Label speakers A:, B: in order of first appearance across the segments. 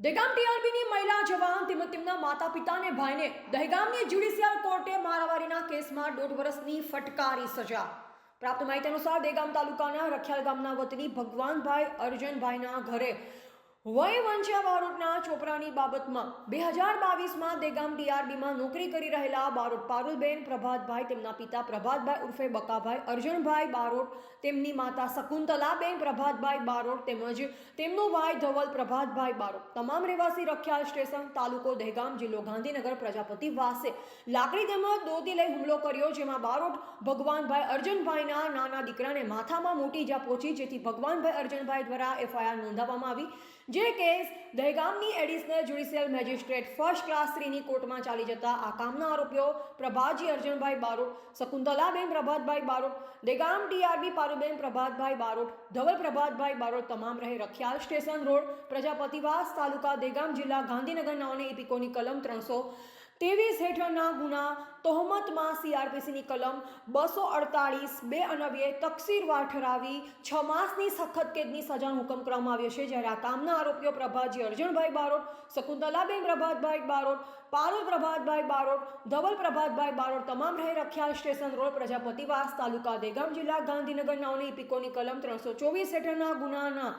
A: દહેગામ ટીઆરબીની મહિલા જવાન તેમજ તેમના માતા પિતાને ભાઈને દહેગામની જ્યુડિશિયલ કોર્ટે મારામારીના કેસમાં દોઢ વર્ષની ફટકારી સજા. પ્રાપ્ત માહિતી અનુસાર દહેગામ તાલુકાના રખિયાલ ગામના વતની ભગવાનભાઈ અર્જનભાઈના ઘરે વય વંશા બારોટના ચોપરાની બાબતમાં બે હજાર બાવીસમાં દેગામ ડીઆરબીમાં નોકરી કરી રહેલા બારોટ પારુલબેન, પ્રભાતભાઈ તેમના પિતા પ્રભાતભાઈ ઉર્ફે બકાભાઈ, અર્જુનભાઈ બારોટ તેમની માતા શકુંતલાબેન, પ્રભાતભાઈ બારોટ તેમજ તેમનો ભાઈ ધવલ, પ્રભાતભાઈ બારોટ. તમામ રહેવાસી રખિયાલ સ્ટેશન, તાલુકો દહેગામ જિલ્લો ગાંધીનગર પ્રજાપતિ વાસે. લાકડી તેમજ દોતી લઈ હુમલો કર્યો, જેમાં બારોટ ભગવાનભાઈ અર્જુનભાઈના નાના દીકરાને માથામાં મોટી ઈજા પહોંચી, જેથી ભગવાનભાઈ અર્જુનભાઈ દ્વારા એફઆઈઆર નોંધાવવામાં આવી. જે case દહેગામની additional judicial magistrate first class થ્રીની કોર્ટમાં ચાલી જતા આ કામના આરોપીઓ પ્રભાજી અર્જુનભાઈ બારોટ, શકુંતલાબેન પ્રભાતભાઈ બારોટ દેગામ ટીઆરબી પારુબેન પ્રભાતભાઈ બારોટ, ધવલ પ્રભાતભાઈ બારોટ તમામ રહે રખિયાલ સ્ટેશન રોડ, પ્રજાપતિવાસ તાલુકા દેગામ જિલ્લા ગાંધીનગર નાઓને ઇપિકોની કલમ ત્રણસો ત્રેવીસ હેઠળના ગુના તહોમતમાં સીઆરપીસીની કલમ બસો અડતાળીસ, બે અનવ્યે તકસીરવાર ઠરાવી છ માસની સખત કેદની સજાનો હુકમ કરવામાં આવ્યો છે. જ્યારે આ કામના આરોપીઓ પ્રભાતજી અર્જણભાઈ બારોટ, શકુંતલાબેન પ્રભાતભાઈ બારોટ, પારુલ પ્રભાતભાઈ બારોટ, ધવલ પ્રભાતભાઈ બારોટ તમામ રહે રખ્યાલ સ્ટેશન રોડ પ્રજાપતિવાસ તાલુકા દેગામ જિલ્લા ગાંધીનગર નાઓની ઇપિકોની કલમ ત્રણસો ચોવીસ હેઠળના ગુનાના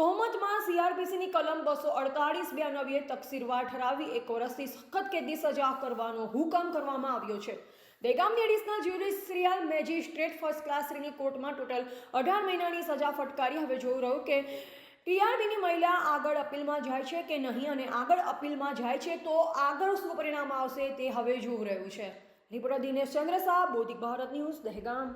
A: તહોમતમાં સીઆરપીસીની કલમ બસો અડતાળીસ બે તકસીરવાર ઠરાવી એક વર્ષથી સખત કેદી સજા કરવાનો હુકમ કરવામાં આવ્યો છે. દેગામની additional judicial magistrate first class શ્રીની કોર્ટમાં ટોટલ અઢાર મહિનાની સજા ફટકારી. હવે જોઈ રહ્યું કે ટીઆરબીની મહિલા આગળ અપીલમાં જાય છે કે નહીં અને આગળ અપીલમાં જાય છે તો આગળ શું પરિણામ આવશે તે હવે જોઈ રહ્યું છે. Reporter Dinesh Chandra Shah, Bodhik Bharat news, Dehgam.